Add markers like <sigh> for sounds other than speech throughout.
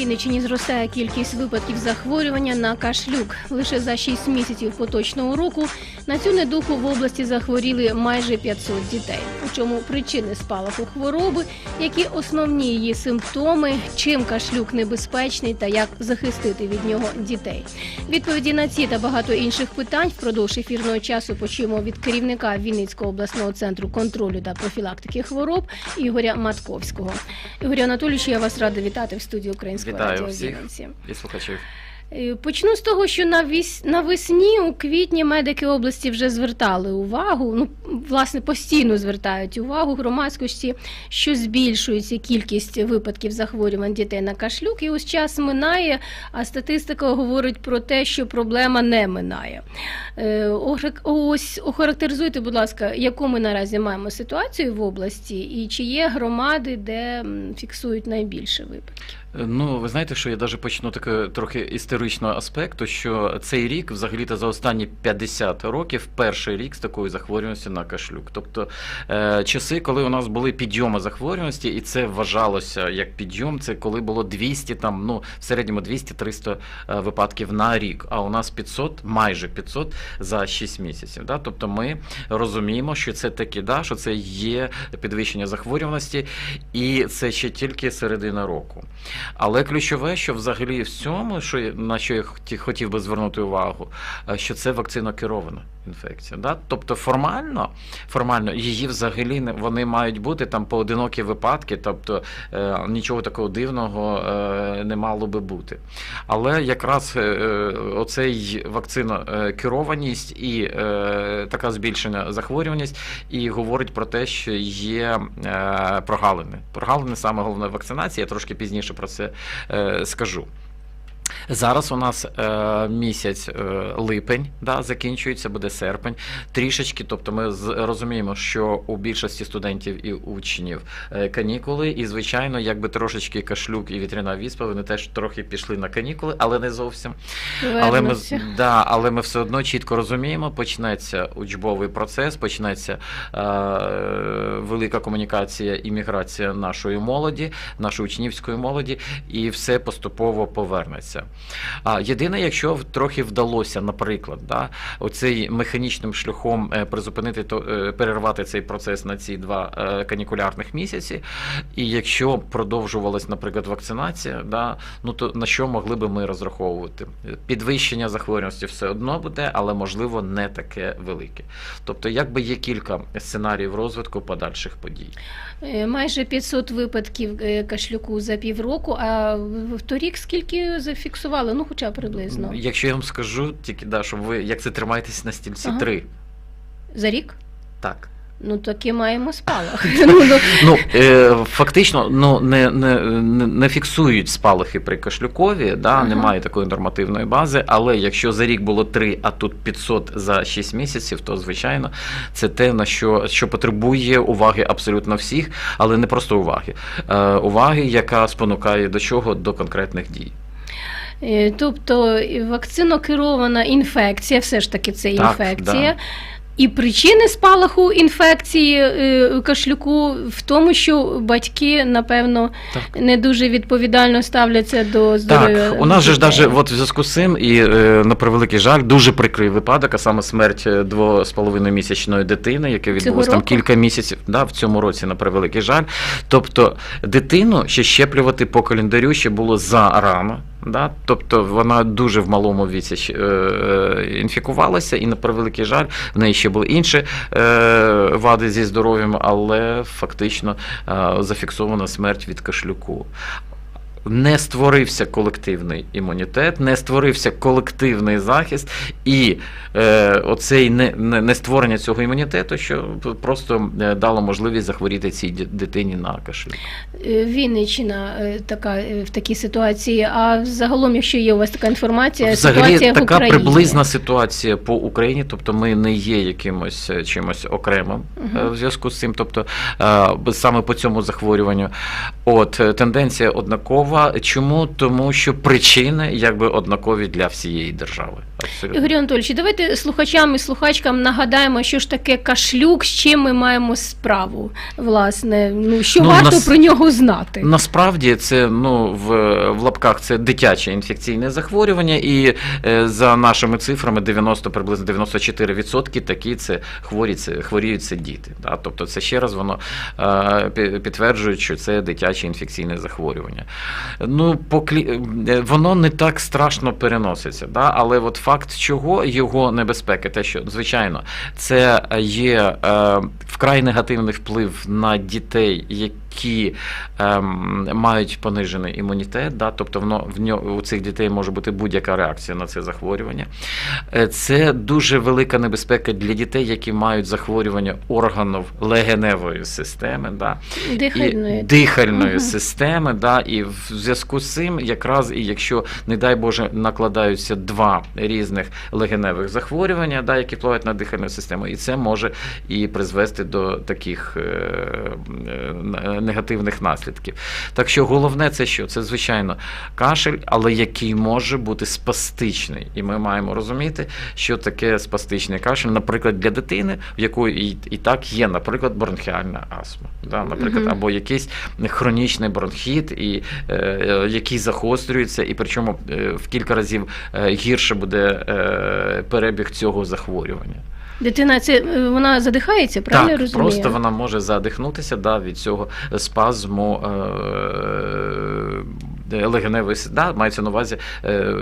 Вінниччині зростає кількість випадків захворювання на кашлюк. Лише за 6 місяців поточного року на цю недуху в області захворіли майже 500 дітей. У чому причини спалаху хвороби, які основні її симптоми, чим кашлюк небезпечний та як захистити від нього дітей. Відповіді на ці та багато інших питань впродовж ефірного часу почуємо від керівника Вінницького обласного центру контролю та профілактики хвороб Ігоря Матковського. Ігоря Анатолійовичу, я вас рада вітати в студії Українського Вітаю всіх. І слухачів. Е, Почну з того, що навесні у квітні медики області вже звертали увагу. Ну власне постійно звертають увагу громадськості, що збільшується кількість випадків захворювань дітей на кашлюк. І ось час минає, а статистика говорить про те, що проблема не минає. Е, Ось охарактеризуйте, будь ласка, яку ми наразі маємо ситуацію в області, і чи є громади, де фіксують найбільше випадків? Ну, ви знаєте, що я даже почну таке трохи історичного аспекту, що цей рік, взагалі-то за останні 50 років, перший рік з такою захворюваністю на кашлюк. Тобто е, часи, коли у нас були підйоми захворюваності, і це вважалося як підйом, це коли було 200, там, ну, в середньому 200-300 е, випадків на рік, а у нас 500, майже 500 за 6 місяців. Да? Тобто ми розуміємо, що це таки, да, що це є підвищення захворюваності, і це ще тільки середина року. Але ключове, що взагалі в цьому, що на що я хоті- хотів би звернути увагу, е, що це вакцинокерована інфекція. Да? Тобто формально, формально її взагалі не вони мають бути там поодинокі випадки, тобто е, нічого такого дивного е, не мало би бути. Але якраз е, е, оцей вакцинокерованість і е, така збільшена захворюваність і говорить про те, що є е, прогалини. Прогалини саме головне вакцинація. Я трошки пізніше про це е, скажу. Зараз у нас е, місяць е, липень, да, закінчується, буде серпень. Трішечки, тобто ми з, розуміємо, що у більшості студентів і учнів е, канікули, і звичайно, якби трошечки кашлюк і вітряна віспа, вони теж трохи пішли на канікули, але не зовсім. Але ми, да, але ми все одно чітко розуміємо, почнеться учбовий процес, почнеться е, велика комунікація і міграція нашої молоді, нашої учнівської молоді, і все поступово повернеться. А єдине, якщо трохи вдалося, наприклад, да, оцей механічним шляхом е, призупинити то е, перервати цей процес на ці два е, канікулярних місяці, і якщо продовжувалась, наприклад, вакцинація, да, ну то на що могли би ми розраховувати? Підвищення захворюваності все одно буде, але можливо не таке велике. Тобто, якби є кілька сценаріїв розвитку подальших подій. Майже 500 випадків кашлюку за півроку. А в- торік скільки зафіксували? Ну, хоча приблизно. Якщо я вам скажу, тільки да, щоб ви як це тримаєтесь на стільці Ага. три. За рік? Так. Ну, таки маємо спалах. <laughs> ну, ну, <laughs> Ну е, фактично, ну не, не, не, не фіксують спалахи при кашлюкові, да, Ага. немає такої нормативної бази. Але якщо за рік було 3, а тут 500 за 6 місяців, то звичайно це те, на що, що потребує уваги абсолютно всіх, але не просто уваги. Е, уваги, яка спонукає до чого? До конкретних дій. Е, Тобто вакцинокерована інфекція, все ж таки це Так, інфекція. І причини спалаху інфекції е, кашлюку в тому, що батьки, напевно, Так. не дуже відповідально ставляться до здоров'я. Так, у нас же ж даже от в зв'язку з цим, і е, на превеликий жаль, дуже прикрий випадок, а саме смерть е, дво з половиною місячної дитини, яке відбулось там кілька місяців, да, в цьому році, на превеликий жаль. Тобто дитину ще щеплювати по календарю ще було зарано. Да? Тобто вона дуже в малому віці е, е, інфікувалася, і на превеликий жаль, в неї ще були інші е, вади зі здоров'ям, але фактично зафіксована смерть від кашлюку. Не створився колективний імунітет, не створився колективний захист, і е, оцей не, не, не створення цього імунітету, що просто е, дало можливість захворіти цій дитині на кашлюк. Е, Вінниччина е, така в такій ситуації. А загалом, якщо є у вас така інформація, Взагалі ситуація в така Україні. приблизна ситуація по Україні, тобто ми не є якимось чимось окремим е, в зв'язку з цим, тобто саме по цьому захворюванню. От тенденція однакова. Чому? Тому що причини якби однакові для всієї держави. Абсолютно. Ігорю Анатольовичу, давайте слухачам і слухачкам нагадаємо, що ж таке кашлюк, з чим ми маємо справу. Власне, ну що Ну, варто нас- про нього знати. Насправді це ну в, в лапках це дитяче інфекційне захворювання, і е, за нашими цифрами 90, приблизно 94% такі це хворі, це хворіють це діти. Да? Тобто це ще раз воно е, підтверджує, що це дитяче інфекційне захворювання. Ну, поклі... е, воно не так страшно переноситься, да? але от факт чого його небезпеки, те, що звичайно, це є е, вкрай негативний вплив на дітей, які ем, мають понижений імунітет, да? тобто воно в нього у цих дітей може бути будь-яка реакція на це захворювання. Е, Це дуже велика небезпека для дітей, які мають захворювання органів легеневої системи. Да? і Дихальної. дихальної Мгм. системи, да, і в зв'язку з цим, якраз і якщо, не дай Боже, накладаються два різних легеневих захворювання, да, які впливають на дихальну систему, і це може і призвести до таких е, е, негативних наслідків. Так що головне це що? Це звичайно кашель, але який може бути спастичний. І ми маємо розуміти, що таке спастичний кашель, наприклад, для дитини, в якої і, так є, наприклад, бронхіальна астма, да, наприклад, або якийсь хронічний бронхіт, і, е, е, який загострюється, і причому е, в кілька разів гірше буде перебіг цього захворювання. Дитина це е, вона задихається, правильно так, розумію? просто вона може задихнутися да, від цього спазму. Е, легеневої да, мається на увазі е,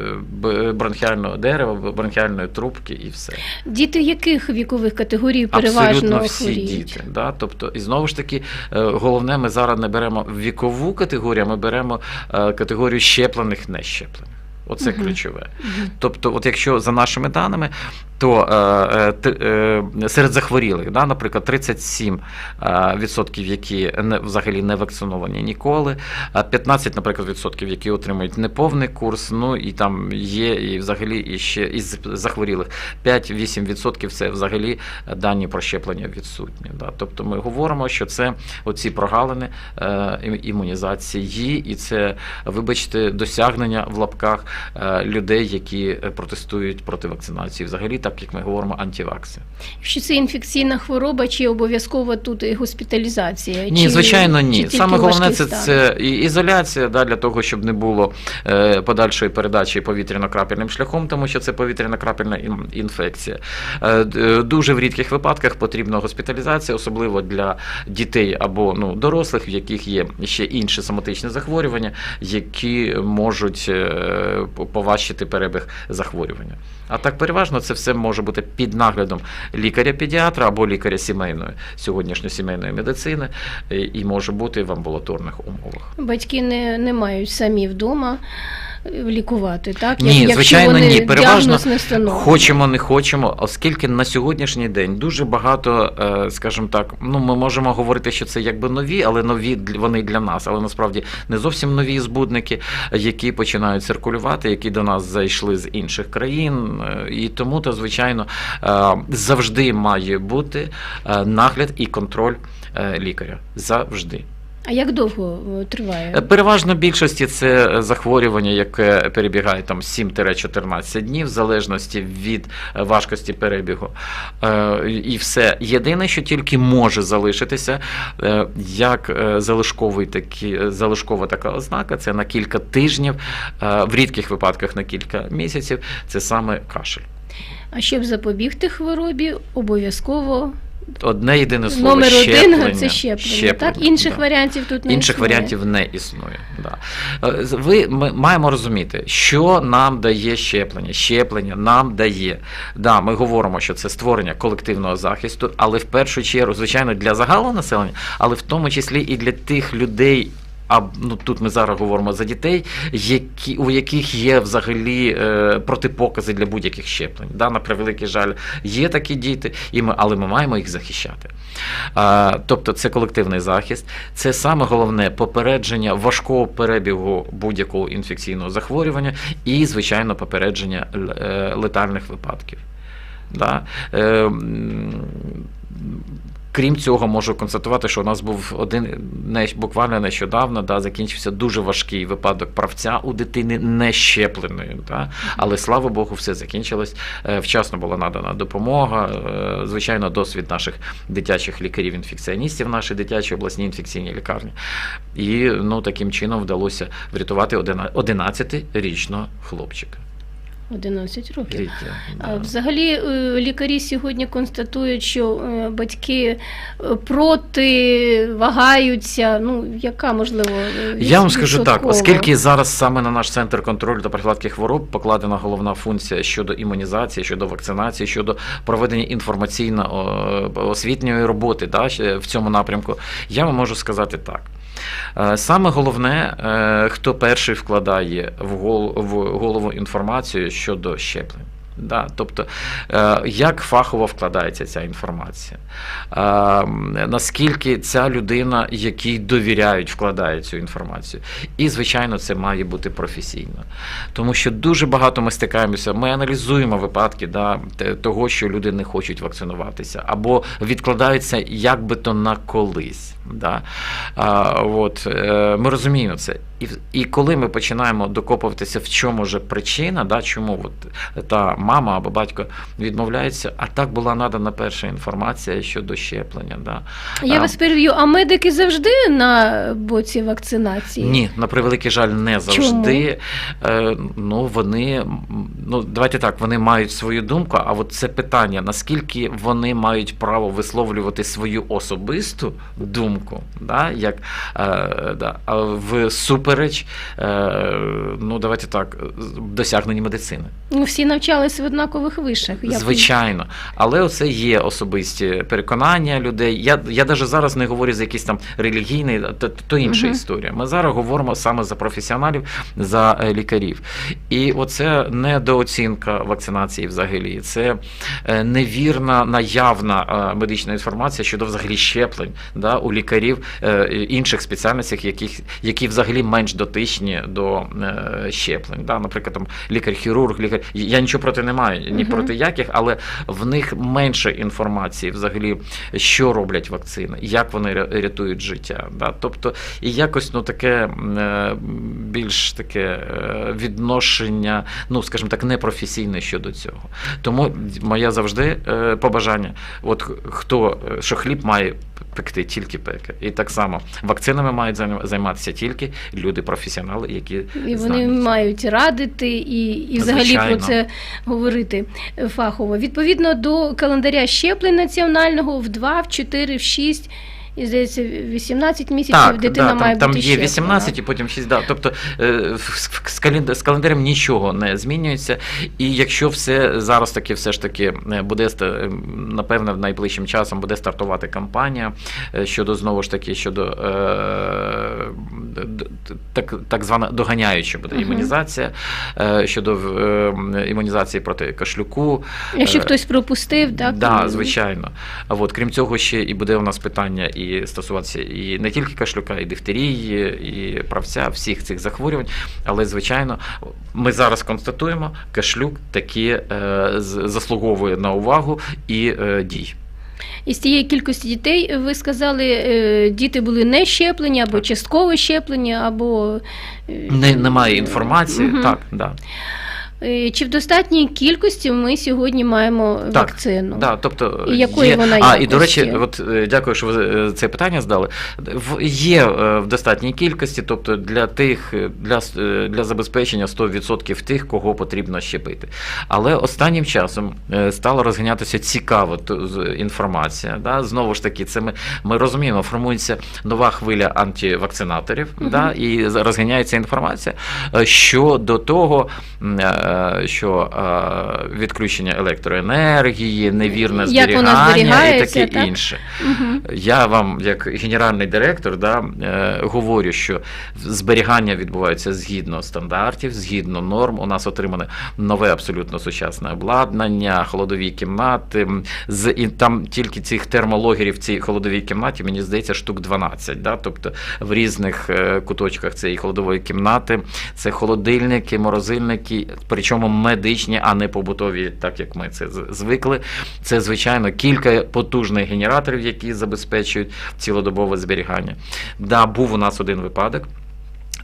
бронхіального дерева, бронхіальної трубки і все. Діти яких вікових категорій переважно Абсолютно всі хворіють? діти. Да? Тобто, і знову ж таки, е, головне, ми зараз не беремо вікову категорію, а ми беремо е, категорію щеплених, не щеплених. Оце ключове. Тобто, от якщо за нашими даними, то е, е, е, серед захворілих, да, наприклад, 37 е, відсотків, які не, взагалі не вакциновані ніколи, а 15, наприклад, відсотків, які отримують неповний курс, ну і там є і взагалі і ще із захворілих 5-8 відсотків це взагалі дані про щеплення відсутні. Да. Тобто ми говоримо, що це оці прогалини імунізації, і це, вибачте, досягнення в лапках людей, які протестують проти вакцинації. Взагалі, так як ми говоримо, антивакси. Якщо це інфекційна хвороба, чи обов'язково тут госпіталізація? Ні, чи, звичайно, ні. чи Саме головне це, це і ізоляція да, для того, щоб не було е, подальшої передачі повітряно-крапельним шляхом, тому що це повітряно-крапельна інфекція. Е, е, дуже в рідких випадках потрібна госпіталізація, особливо для дітей або ну, дорослих, в яких є ще інші соматичні захворювання, які можуть е, поважчити перебіг захворювання. А так переважно це все може бути під наглядом лікаря-педіатра або лікаря сімейної сьогоднішньої сімейної медицини е, і може бути в амбулаторних умовах. Батьки не, не мають самі вдома лікувати, так? Ні, Якщо звичайно, вони ні. Переважно не. Хочемо, не хочемо, оскільки на сьогоднішній день дуже багато, е, скажімо так, ну ми можемо говорити, що це якби нові, але нові вони для нас, але насправді не зовсім нові збудники, які починають циркулювати, які до нас зайшли з інших країн. Е, І тому, то, звичайно, е, завжди має бути нагляд і контроль лікаря. Завжди. А як довго е, триває? Е, Переважно більшості це е, захворювання, яке перебігає там 7-14 днів, в залежності від важкості перебігу. І все. Єдине, що тільки може залишитися, як залишковий такі, залишкова така ознака, це на кілька тижнів, в рідких випадках на кілька місяців, це саме кашель. А щоб запобігти хворобі, обов'язково Одне єдине слово номер щеплення. один це щеплення. так? Інших да. варіантів тут не Інших існує. варіантів не існує. Да. Е, Ви ми маємо розуміти, що нам дає щеплення. Щеплення нам дає. Да, ми говоримо, що це створення колективного захисту, але в першу чергу, звичайно, для загалу населення, але в тому числі і для тих людей. А ну тут ми зараз говоримо за дітей, які у яких є взагалі е, протипокази для будь-яких щеплень. Да, на превеликий жаль, є такі діти, і ми, але ми маємо їх захищати. А, тобто це колективний захист, це саме головне попередження важкого перебігу будь-якого інфекційного захворювання і, звичайно, попередження е, летальних випадків. Да? Е, Крім цього, можу констатувати, що у нас був один не буквально нещодавно, да, закінчився дуже важкий випадок правця у дитини не щепленої. Да, але слава Богу, все закінчилось. Е, Вчасно була надана допомога. Е, Звичайно, досвід наших дитячих лікарів-інфекціоністів, нашій дитячій обласній інфекційній лікарні. І ну, таким чином вдалося врятувати 11-річного хлопчика. 11 років. Да. Взагалі е, лікарі сьогодні констатують, що е, батьки е, проти вагаються. Ну яка можливо Я вам скажу так, оскільки зараз саме на наш центр контролю та профілактики хвороб покладена головна функція щодо імунізації, щодо вакцинації, щодо проведення інформаційно-освітньої роботи да, в цьому напрямку, я вам можу сказати так. Е, Саме головне, е, хто перший вкладає в гол- в голову інформацію щодо щеплень. Да, тобто, е, як фахово вкладається ця інформація, е, наскільки ця людина, якій довіряють, вкладає цю інформацію. І, звичайно, це має бути професійно. Тому що дуже багато ми стикаємося, ми аналізуємо випадки да, того, що люди не хочуть вакцинуватися, або відкладаються як би то на колись. Да? От, е, ми розуміємо це. І, і коли ми починаємо докопуватися, в чому же причина, да, чому от та мама або батько відмовляється, а так була надана перша інформація щодо щеплення. Да. Я А, вас перев'ю, а медики завжди на боці вакцинації? Ні, на превеликий жаль, не завжди. Е, ну, вони, ну, давайте так, вони мають свою думку, а от це питання, наскільки вони мають право висловлювати свою особисту думку, да, як, е, да, в супереч, е, ну, давайте так, досягнені медицини. Ну, всі навчалися в однакових вишах. як- Звичайно, але оце є особисті переконання людей. Я, я навіть зараз не говорю за якийсь там релігійний, то, то інша Мгм. історія. Ми зараз говоримо саме за професіоналів, за е, лікарів. І оце недооцінка вакцинації взагалі. Це е, невірна, наявна медична інформація щодо взагалі щеплень да, у лікарів інших спеціальностей, яких, які взагалі менш дотичні до е, щеплень. Да? Наприклад, там лікар-хірург, лікар. Я нічого проти не маю, ні Мгм. проти яких, але в них менше інформації взагалі, що роблять вакцини, як вони рятують життя. Да? Тобто, і якось ну, таке е, більш таке е, відношення, ну, скажімо так, непрофесійне щодо цього. Тому моє завжди е, побажання: от хто що хліб має пекти тільки пеке. І так само вакцинами мають займатися тільки люди професіонали, які І вони знають мають радити і, і взагалі Звичайно. про це говорити фахово. Відповідно до календаря щеплень національного в 2, в 4, в 6, і здається, 18 місяців дитина да, має там, там бути є щеплена. 18 і потім 6, да. Тобто е, з, з календарем нічого не змінюється. І якщо все зараз таки все ж таки е, буде е, найближчим часом буде стартувати кампанія щодо знову ж таки щодо е, так, так звана доганяюча буде імунізація е, щодо е, імунізації проти кашлюку. Якщо хтось пропустив, так? Да, звичайно. А от крім цього, ще і буде у нас питання і стосуватися і не тільки кашлюка, і дифтерії, і правця, всіх цих захворювань. Але звичайно, ми зараз констатуємо, кашлюк таки е, заслуговує на увагу і е, дій. Із тієї кількості дітей, ви сказали, е, діти були не щеплені, або частково щеплені, або. е, Не, немає інформації. Мгм. Так, да. Е, Чи в достатній кількості ми сьогодні маємо Так, вакцину? Да, тобто І якої є... вона А, і до речі, от е, дякую, що ви е, це питання здали. В- Є в достатній кількості, тобто для тих, для, для забезпечення 100% тих, кого потрібно щепити. Але останнім часом стала розганятися цікава інформація. Да? Знову ж таки, це ми, ми розуміємо, формується нова хвиля антивакцинаторів, Мгм. да? і розганяється інформація щодо того, що е, відключення електроенергії, невірне зберігання і таке так? інше. Мгм. Я вам, як генеральний директор, да, е, говорю, що зберігання відбувається згідно стандартів, згідно норм. У нас отримане нове абсолютно сучасне обладнання, холодові кімнати. З, і там тільки цих термологерів в цій холодовій кімнаті, мені здається, штук 12. Да? Тобто в різних е, куточках цієї холодової кімнати це холодильники, морозильники. При причому медичні, а не побутові, так як ми це звикли. Це звичайно кілька потужних генераторів, які забезпечують цілодобове зберігання. Да, був у нас один випадок.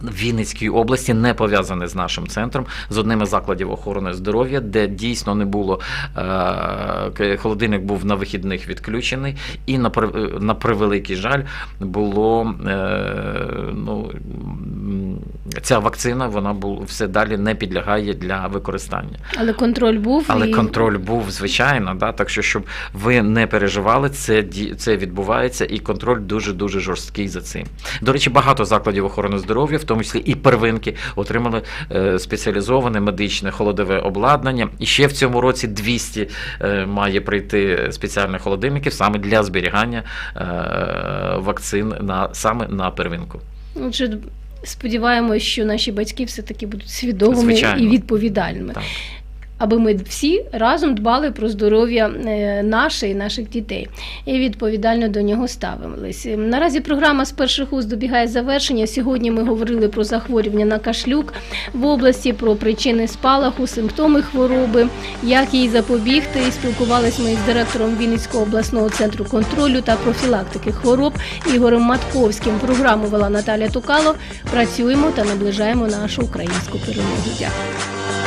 В Вінницькій області не пов'язаний з нашим центром, з одним із закладів охорони здоров'я, де дійсно не було е, холодильник був на вихідних відключений, і на, на превеликий жаль було е, ну, ця вакцина, вона бу, все далі не підлягає для використання. Але контроль був Але і контроль був звичайно, да, так що щоб ви не переживали, це це відбувається, і контроль дуже дуже жорсткий за цим. До речі, багато закладів охорони здоров'я, в тому числі і первинки, отримали е, спеціалізоване медичне холодове обладнання. І ще в цьому році 200 е, має прийти спеціальних холодильників саме для зберігання е, вакцин на саме на первинку. Отже, сподіваємось, що наші батьки все таки будуть свідомими Звичайно. і відповідальними. Так. Аби ми всі разом дбали про здоров'я е, наше і наших дітей і відповідально до нього ставились. Ем, Наразі програма з перших уст добігає завершення. Сьогодні ми говорили про захворювання на кашлюк в області, про причини спалаху, симптоми хвороби, як їй запобігти. І спілкувалися ми з директором Вінницького обласного центру контролю та профілактики хвороб Ігорем Матковським. Програму вела Наталя Тукало. Працюємо та наближаємо нашу українську перемогу. Дякую.